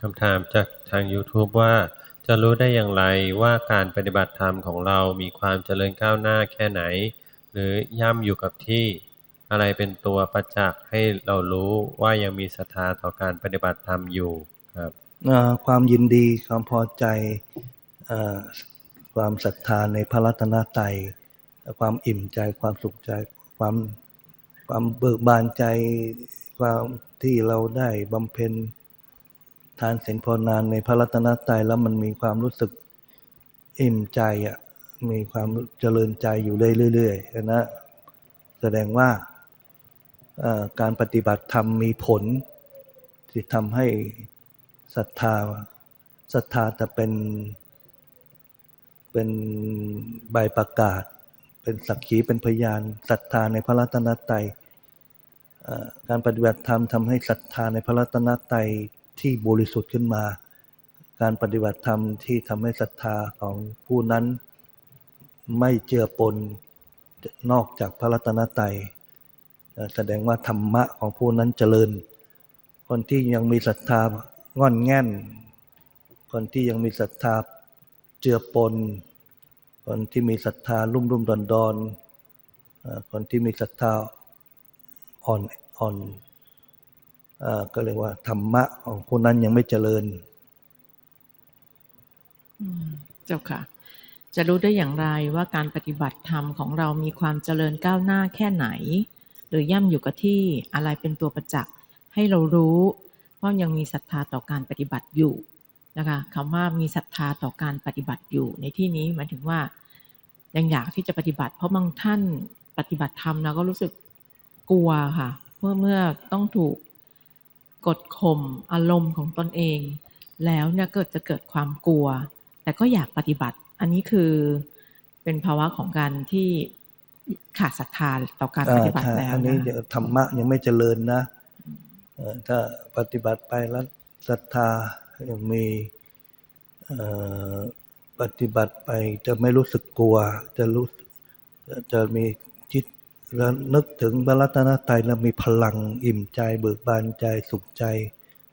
คำถามจากทาง YouTube ว่า จะรู้ได้อย่างไรว่าการปฏิบัติธรรมของเรามีความเจริญก้าวหน้าแค่ไหน หรือย่ำอยู่กับที่อะไรเป็นตัวประจักษ์ให้เรารู้ว่ายังมีศรัทธาต่อการปฏิบัติธรรมอยู่ครับความยินดีความพอใจอความศรัทธาในพระรัตนตรัยความอิ่มใจความสุขใจความความเบิกบานใจความที่เราได้บำเพ็ญ ทานศีลภาวนานในพระรัตนตรัยแล้วมันมีความรู้สึกอิ่มใจอะมีความเจริญใจอยู่เรื่อยๆนะแสดงว่าการปฏิบัติธรรมมีผล ที่ทำให้ศรัทธาศรัทธาจะเป็นเป็นใบประกาศ เป็นสักขีเป็นพยานศรัทธาในพระรัตนตรัยการปฏิบัติธรรมทำให้ศรัทธาในพระรัตนตรัย ที่บริสุทธิ์ขึ้นมา การปฏิบัติธรรมที่ทำให้ศรัทธาของผู้นั้นไม่เจือปนนอกจากพระรัตนตรัยแสดงว่าธรรมะของผู้นั้นเจริญ คนที่ยังมีศรัทธางอนแง่น คนที่ยังมีศรัทธาเจือปน คนที่มีศรัทธารุ่มรุ่มดอนดอนคนที่มีศรัทธาอ่อนอ่อน ก็เรียกว่า ธรรมะของผู้นั้นยังไม่เจริญเจ้าค่ะ จะรู้ได้อย่างไรว่าการปฏิบัติธรรมของเรามีความเจริญก้าวหน้าแค่ไหน หรือย่ำอยู่กับที่อะไรเป็นตัวประจักษ์ให้เรารู้ว่าะยังมีศรัทธาต่อการปฏิบัติอยู่นะคะคำว่ามีศรัทธาต่อการปฏิบัติอยู่ ในที่นี้หมายถึงว่า ยังอยากที่จะปฏิบัติ เพราะบางท่านปฏิบัติธรรมแล้วก็รู้สึกกลัวค่ะ เมื่อเมื่อต้องถูก กดข่มอารมณ์ของตนเอง แล้วเนี่ยเกิดจะเกิดความกลัว แต่ก็อยากปฏิบัติ อันนี้คือเป็นภาวะของการที่ขาดศรัทธาต่อการปฏิบัติอ่าแล้วถ้าอันนี้นะเดี๋ยวธรรมะยังไม่เจริญนะเอ่อถ้าปฏิบัติไปแล้วศรัทธายังมีเอ่อปฏิบัติไปจะไม่รู้สึกกลัว จะรู้จะมีจิต แล้วนึกถึงบรัตนตรัยแล้วมีพลังอิ่มใจ เบิกบานใจสุขใจ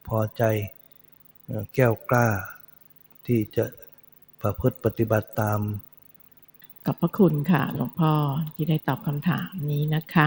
พอใจแก้วกล้า ที่จะประพฤติปฏิบัติตามขอบพระคุณค่ะหลวงพ่อที่ได้ตอบคำถามนี้นะคะ